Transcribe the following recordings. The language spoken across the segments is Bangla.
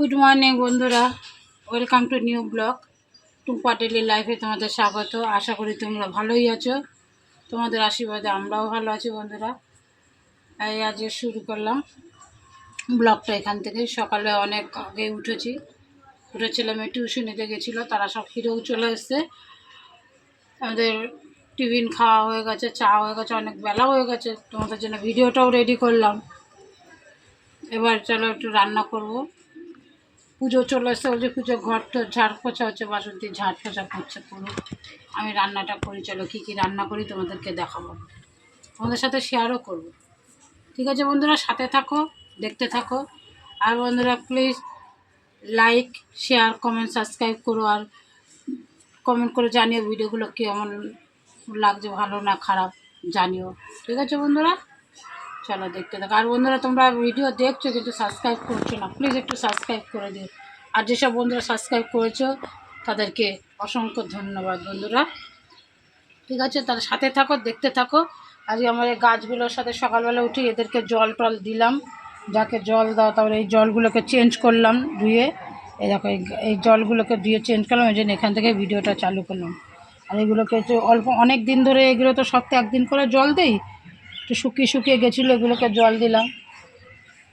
গুড মর্নিং বন্ধুরা। Welcome to new vlog Tumpa daily লাইফে তোমাদের স্বাগত। আশা করি তোমরা ভালোই আছো। তোমাদের আশীর্বাদে আমরাও ভালো আছি, বন্ধুরা। এই আজ শুরু করলাম ব্লগটা এখান থেকে সকালে অনেক আগে উঠেছি। উঠে ছেলে মেয়ে টিউশনিতে গেছিল। তারা সব ফিরেও চলে এসছে। আমাদের টিফিন খাওয়া হয়ে গেছে, চা হয়ে গেছে, অনেক বেলা হয়ে গেছে। তোমাদের জন্য ভিডিওটাও রেডি করলাম। এবার চলো একটু রান্না করব। পুজো চলে এসছে বলছে পুজো ঘর তো ঝাড় পোছা হচ্ছে, বাসন্তী ঝাড় পোছা করছে পুরো। আমি রান্নাটা করি, চলো কী কী রান্না করি তোমাদেরকে দেখাবো। তোমাদের সাথে শেয়ারও করব। ঠিক আছে বন্ধুরা, সাথে থাকো, দেখতে থাকো। আর বন্ধুরা please like share comment subscribe করো আর কমেন্ট করে জানিও ভিডিওগুলো কেমন লাগছে, ভালো না খারাপ জানিও। ঠিক আছে বন্ধুরা? চলো দেখতে থাকো। আর বন্ধুরা, তোমরা ভিডিও দেখছ কিন্তু সাবস্ক্রাইব করছ না প্লিজ একটু সাবস্ক্রাইব করে দিও। আর যেসব বন্ধুরা সাবস্ক্রাইব করেছ, তাদেরকে অসংখ্য ধন্যবাদ বন্ধুরা। ঠিক আছে তার সাথে থাকো, দেখতে থাকো। আজকে আমার এই গাছগুলোর সাথে সকালবেলা উঠে এদেরকে জল টল দিলাম। যাকে জল দাও তারপরে এই জলগুলোকে চেঞ্জ করলাম ধুয়ে। এই দেখো, এই- জলগুলোকে ধুয়ে চেঞ্জ করলাম ওই জন্য এখান থেকে ভিডিওটা চালু করলাম। আর এগুলোকে অল্প, অনেক দিন ধরে এগুলো তো সপ্তাহে একদিন করে জল দেই। একটু শুকিয়ে শুকিয়ে গেছিল, এগুলোকে জল দিলাম।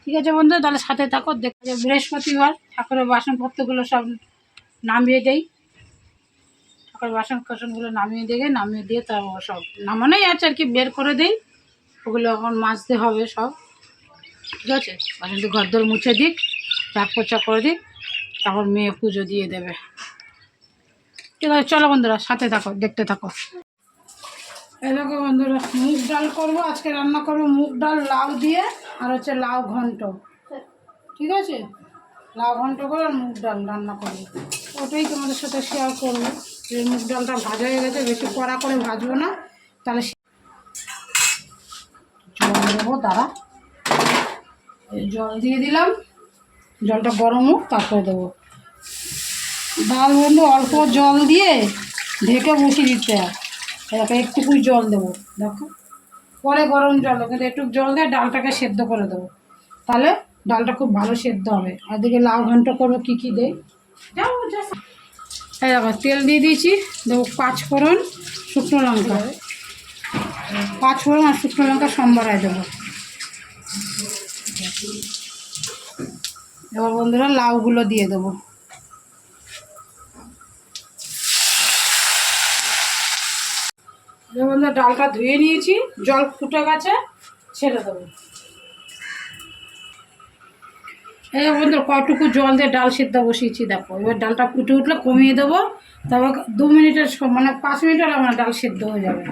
ঠিক আছে বন্ধু, তাহলে সাথে থাকো, দেখা যায় বৃহস্পতিবার ঠাকুরের বাসনপত্রগুলো সব নামিয়ে দেই। ঠাকুরের বাসন কোসনগুলো নামিয়ে দিয়ে নামিয়ে দিয়ে তারপর সব নামানোই আছে আর কি, বের করে দিই। ওগুলো এখন মাজতে হবে সব। ঠিক আছে? বাসন ঘর দর মুছে দিক চাক পোচা করে দিক, তারপর মেয়ে পুজো দিয়ে দেবে। ঠিক আছে, চলো বন্ধুরা, সাথে থাকো, দেখতে থাকো। দেখো বন্ধুরা, মুগ ডাল করব, আজকে রান্না করব মুগ ডাল, লাউ দিয়ে, আর হচ্ছে লাউ ঘন্ট। ঠিক আছে? লাউ ঘন্ট করে আর মুগ ডাল রান্না করব। ওটাই তোমাদের সাথে শেয়ার করব। যে মুগ ডালটা ভাজা হয়ে গেছে, বেশি কড়া করে ভাজবো না। তাহলে জল দেবো তারা জল দিয়ে দিলাম। জলটা গরম হোক, তারপরে দেবো। ডাল বন্ধু, অল্প জল দিয়ে ঢেকে বসিয়ে দিতে হয়। দেখো একটুকুই জল দেবো, দেখো। পরে গরম জল কিন্তু একটু জল দিয়ে ডালটাকে সেদ্ধ করে দেবো। তাহলে ডালটা খুব ভালো সেদ্ধ হবে। আর দিকে লাউ ঘন্ট করব, কী কী দেয় এই দেখো, তেল দিয়ে দিয়েছি, দেবো পাঁচ ফোড়ন শুকনো লঙ্কা। পাঁচ ফোড়ন আর শুকনো লঙ্কা সম্বারায় দেবো। এবার বন্ধুরা লাউগুলো দিয়ে দেবো। এবার ডালটা ধুয়ে নিয়েছি, জল ফুটে গেছে, ছেড়ে দেবো। এই যে বন্ধুরা কয়টুকু জল দিয়ে ডাল সিদ্ধ বসিয়েছি, দেখো, এবার ডালটা ফুটে উঠলে কমিয়ে দেবো, তারপর দু মিনিটের মানে পাঁচ মিনিট হলে আমার ডাল সিদ্ধ হয়ে যাবে।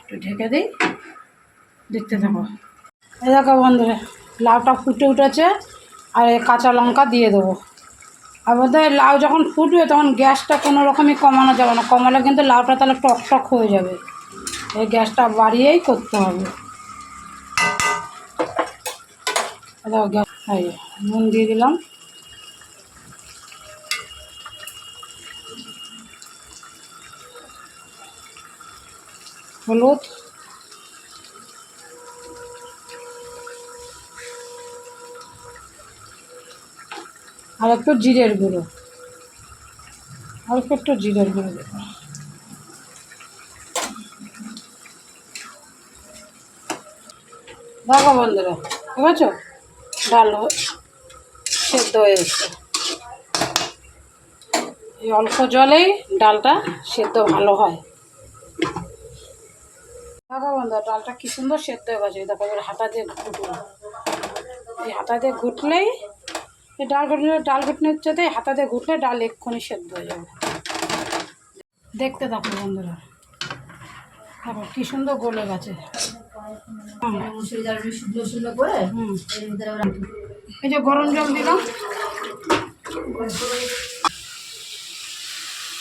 একটু ঢেকে দিই, দেখতে থাকো। এই দেখো বন্ধুরা, লাউটা ফুটে উঠেছে, আর কাঁচা লঙ্কা দিয়ে দেবো। আর বলতে লাউ যখন ফুটবে তখন গ্যাসটা কোনো রকমই কমানো যাবে না। কমালে কিন্তু লাউটা তাহলে টক টক হয়ে যাবে। এই গ্যাসটা বাড়িয়েই করতে হবে। নুন দিয়ে দিলাম। হলুদ। আর একটু জিরের গুঁড়ো। অল্প একটু জিরের গুঁড়ো দেবো। দেখো বন্ধুরা ঠিক আছে ডাল সেদ্ধ হয়ে এসছে। এই অল্প জলেই ডালটা সেদ্ধ ভালো হয়। দেখো বন্ধুরা, ডালটা কি সুন্দর সেদ্ধ হয়ে গেছে। দেখো হাতা দিয়ে ঘুটবো এই হাতা দিয়ে ঘুটলেই ডাল ঘুটলে ডাল ঘুটনে হচ্ছে তো এই হাতা দিয়ে ঘুটলে ডাল এক্ষুনি সেদ্ধ হয়ে যাবে। দেখতে থাকো বন্ধুরা। দেখো, কি সুন্দর গলে গেছে। এই যে গরম জল দিলাম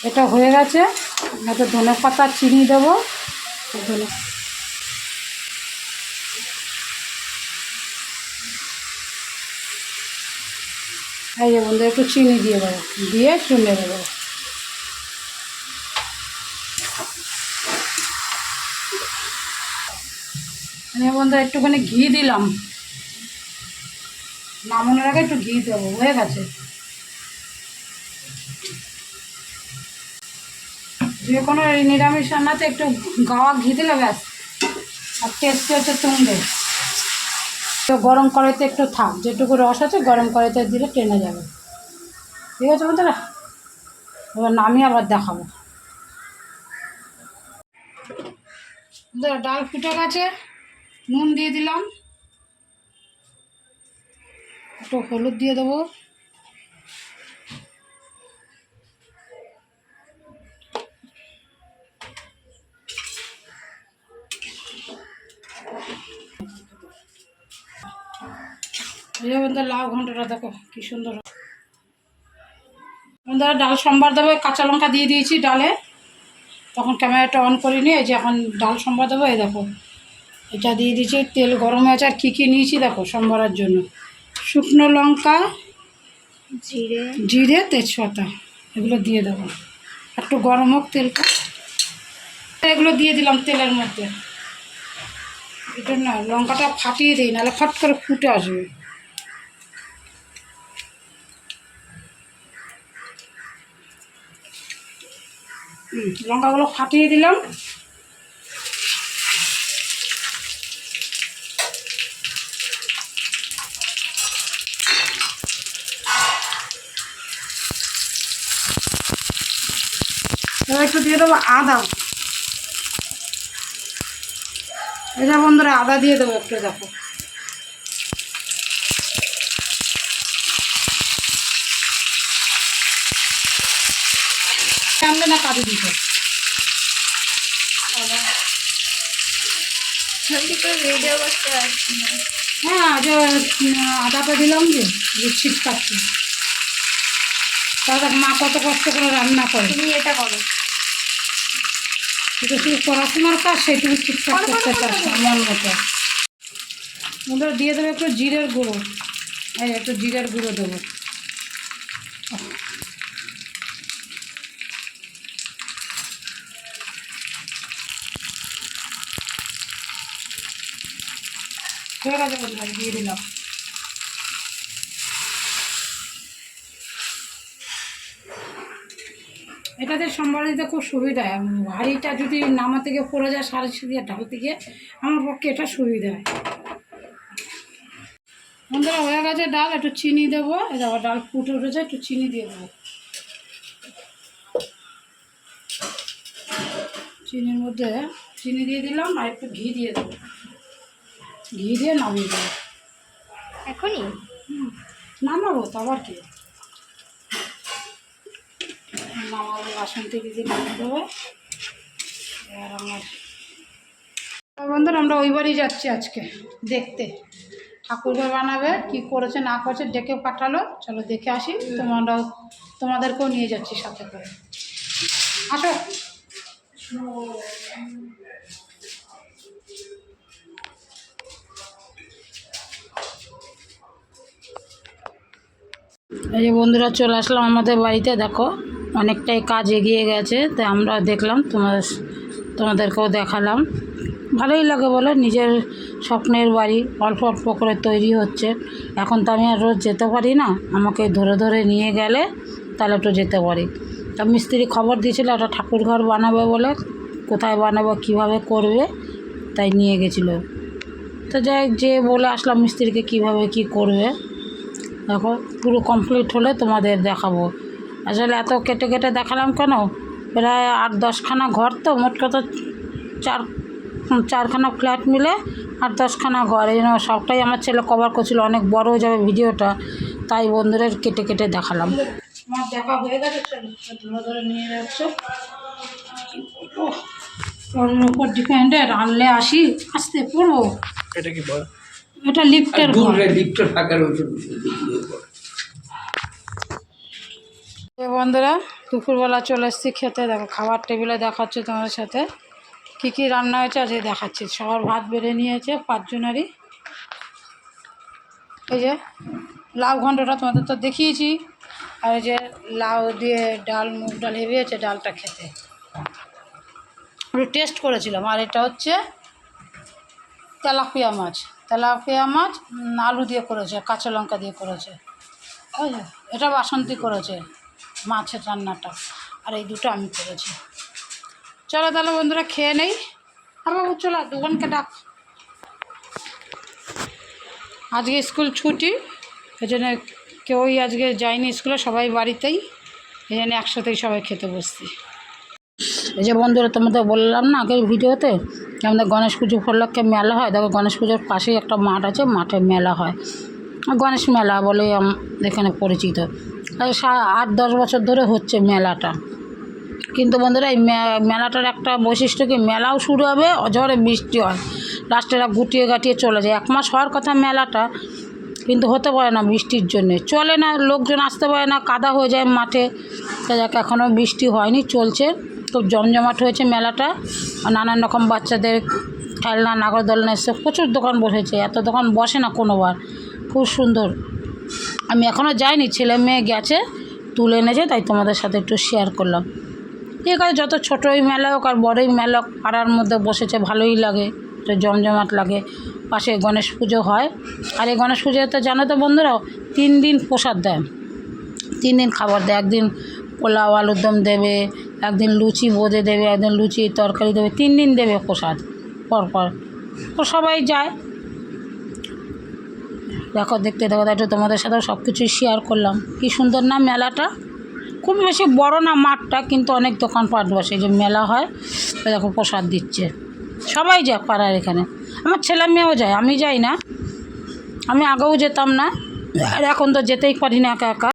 এটা হয়ে গেছে। ধনে পাতা চিনি দেবো। ধনে এই যে বন্ধু, একটু চিনি দিয়ে দেবো দিয়ে চুনে দেবো এখানে বন্ধু, একটুখানি ঘি দিলাম। নামানোর আগে একটু ঘি দেবো, হয়ে গেছে। যে কোনো নিরামিষ রান্নাতে একটু গাওয়া ঘি দিলে ব্যাস, আর টেস্টি হচ্ছে তুমবে তো গরম কড়াইতে একটু থাক যেটুকু রস আছে গরম কড়াইতে দিলে টেনে যাবে। ঠিক আছে বন্ধুরা? এবার নামিয়ে আবার দেখাবো। ডাল ফুটে গেছে, নুন দিয়ে দিলাম। একটু হলুদ দিয়ে দেবো। এই লাউ ঘন্টটা দেখো কি সুন্দর। বন্ধুরা ডাল সম্বার দেবো কাঁচা লঙ্কা দিয়ে দিয়েছি ডালে। তখন ক্যামেরাটা অন করিনি এই যে এখন ডাল সম্বার দেবো এই দেখো। এটা দিয়ে দিয়েছি তেল গরম হয়েছে আর কী কী নিয়েছি দেখো সম্বারের জন্য। শুকনো লঙ্কা জিরে। জিরে তেজপাতা এগুলো দিয়ে দেবো। একটু গরম হোক তেলটা। এগুলো দিয়ে দিলাম তেলের মধ্যে। এটা না লঙ্কাটা ফাটিয়ে দিই নাহলে ফট করে ফুটে আসবে। লঙ্কাগুলো ফাটিয়ে দিলাম। একটু দিয়ে দেবো আদা। এটা বন্ধুরা আদা দিয়ে দেবো একটু দেখো। টানবে না কাটি দিতে হ্যাঁ উম, আদাটা দিলাম যে যে ছিটকাচ্ছে তাহলে মা কত কষ্ট করে রান্না করে। তুমি এটা করো। এটা শুধু পড়াশোনার কাজ সেটুকু ঠিকঠাক করতে পারছ মন মতো। ওদের দিয়ে দেবো একটু জিরের গুঁড়ো। এই একটু জিরের গুঁড়ো দেবো। দিয়ে দিলাম এটাতে সম্বর দিতে খুব সুবিধা হাঁড়িটা যদি নামা থেকে পড়ে যায় সাড়ে দিয়ে ঢাল থেকে, আমার পক্ষে এটা সুবিধা। বন্ধুরা, হয়ে গেছে ডাল, একটু চিনি দেবো। দেখো, ডাল ফুটে উঠেছে, একটু চিনি দিয়ে দেবো। চিনির মধ্যে চিনি দিয়ে দিলাম, আর একটু ঘি দিয়ে দেবো। ঘি দিয়ে নামিয়ে দেবো। এখনই? নামাবো তো আবার কি? নামাবো বাসন থেকে দিয়ে নামিয়ে দেবো। আর আমার বন্ধুরা আমরা ওই বাড়ি যাচ্ছি আজকে দেখতে। ঠাকুরঘর বানাবে কি করেছে না করেছে ডেকে পাঠালো। চলো দেখে আসি তোমরাও তোমাদেরকেও নিয়ে যাচ্ছি সাথে করে। আসো। এই যে বন্ধুরা চলে আসলাম আমাদের বাড়িতে, দেখো অনেকটাই কাজ এগিয়ে গেছে তাই আমরা দেখলাম তোমাদের তোমাদেরকেও দেখালাম। ভালোই লাগে বলো, নিজের স্বপ্নের বাড়ি অল্প অল্প করে তৈরি হচ্ছে। এখন তো আমি আর রোজ যেতে পারি না, আমাকে ধরে ধরে নিয়ে গেলে তাহলে একটু যেতে পারি। তা মিস্ত্রি খবর দিয়েছিল একটা ঠাকুর ঘর বানাবে বলে, কোথায় বানাবো, কীভাবে করবে, তাই নিয়ে গেছিল। তো যাই যে বলে আসলাম মিস্ত্রিকে কীভাবে কি করবে। দেখো পুরো কমপ্লিট হলে তোমাদের দেখাবো। আসলে এত কেটে কেটে দেখালাম কেন? প্রায় আট দশখানা ঘর তো মোট কথা চার চারখানা ফ্ল্যাট মিলে আট দশখানা ঘর। এই জন্য সবটাই আমার ছেলে কভার করছিল অনেক বড় হয়ে যাবে ভিডিওটা। তাই বন্ধুদের কেটে কেটে দেখালাম। আমার দেখা হয়ে গেছে ধরে ধরে নিয়ে যাচ্ছে। ওর উপর ডিপেন্ডেড আনলে আসি আসতে পড়ব। এটা কি বল? এটা লিফটের ঘর। দূরে লিফট থাকার ওই জন্য এ বন্ধুরা দুপুরবেলা চলে এসেছি খেতে। দেখো খাবার টেবিলে দেখাচ্ছে তোমাদের সাথে। কী কী রান্না হয়েছে আজকে দেখাচ্ছি। সবার ভাত বেড়ে নিয়েছে পাঁচজনেরই। এই যে লাউ ঘন্টটা তোমাদের তো দেখিয়েছি। আর এই যে লাউ দিয়ে ডাল মুগ ডাল হেভি হয়েছে ডালটা খেতে। টেস্ট করেছিলাম। আর এটা হচ্ছে তেলাপিয়া মাছ। তেলাপিয়া মাছ আলু দিয়ে করেছে, কাঁচা লঙ্কা দিয়ে করেছে। এটা বাসন্তী করেছে মাছের রান্নাটা। আর এই দুটো আমি করেছি। চলো তাহলে বন্ধুরা, খেয়ে নেই। আর বাবু, চলো দোকানকে ডাক। আজকে স্কুল ছুটি এই জন্য কেউই আজকে যায়নি স্কুলে, সবাই বাড়িতেই। এই জন্য একসাথেই সবাই খেতে বসছি। এই যে বন্ধুরা, তোমাদের বললাম না আগের ভিডিওতে আমাদের গণেশ পুজো উপলক্ষে মেলা হয়। দেখো গণেশ পুজোর পাশেই একটা মাঠ আছে, মাঠে মেলা হয়। গণেশ মেলা বলে এখানে পরিচিত। আট দশ বছর ধরে হচ্ছে মেলাটা। কিন্তু বন্ধুরা, এই মেলাটার একটা বৈশিষ্ট্য কি? মেলাও শুরু হবে অঝরে বৃষ্টি হয়। লাস্টেরা গুটিয়ে গাটিয়ে চলে যায়। এক মাস হওয়ার কথা মেলাটা, কিন্তু হতে পারে না বৃষ্টির জন্যে। চলে না, লোকজন আসতে পারে না, কাদা হয়ে যায় মাঠে। তা যাক, এখনও বৃষ্টি হয়নি, চলছে। খুব জমজমাট হয়েছে মেলাটা। নানান রকম বাচ্চাদের খেলনা, নাগরদোলনা এসে প্রচুর দোকান বসেছে। এত দোকান বসে না কোনোবার। খুব সুন্দর। আমি এখনও যাইনি, ছেলে মেয়ে গেছে, তুলে এনেছে, তাই তোমাদের সাথে একটু শেয়ার করলাম। ঠিক আছে, যত ছোটোই মেলা হোক আর বড়ই মেলা হোক, পাড়ার মধ্যে বসেছে, ভালোই লাগে, তো জমজমাট লাগে। পাশে গণেশ পুজো হয়। আর এই গণেশ পুজোয় তো জানো তো বন্ধুরাও তিন দিন প্রসাদ দেয়। তিন দিন খাবার দেয়। একদিন পোলাও আলুর দম দেবে একদিন লুচি বোঁদে দেবে, একদিন লুচি তরকারি দেবে, তিন দিন দেবে প্রসাদ, পরপর। তো সবাই যায়। দেখো, দেখতে দেখো একটু তোমাদের সাথেও সব কিছুই শেয়ার করলাম। কি সুন্দর না মেলাটা? খুব বেশি বড় না, মাঠটা, কিন্তু অনেক দোকানপাট বসে যে মেলা হয় দেখো প্রসাদ দিচ্ছে। সবাই যায় পাড়ার এখানে। আমার ছেলে মেয়েও যায়, আমি যাই না। আমি আগেও যেতাম না, আর এখন তো যেতেই পারি না একা একা।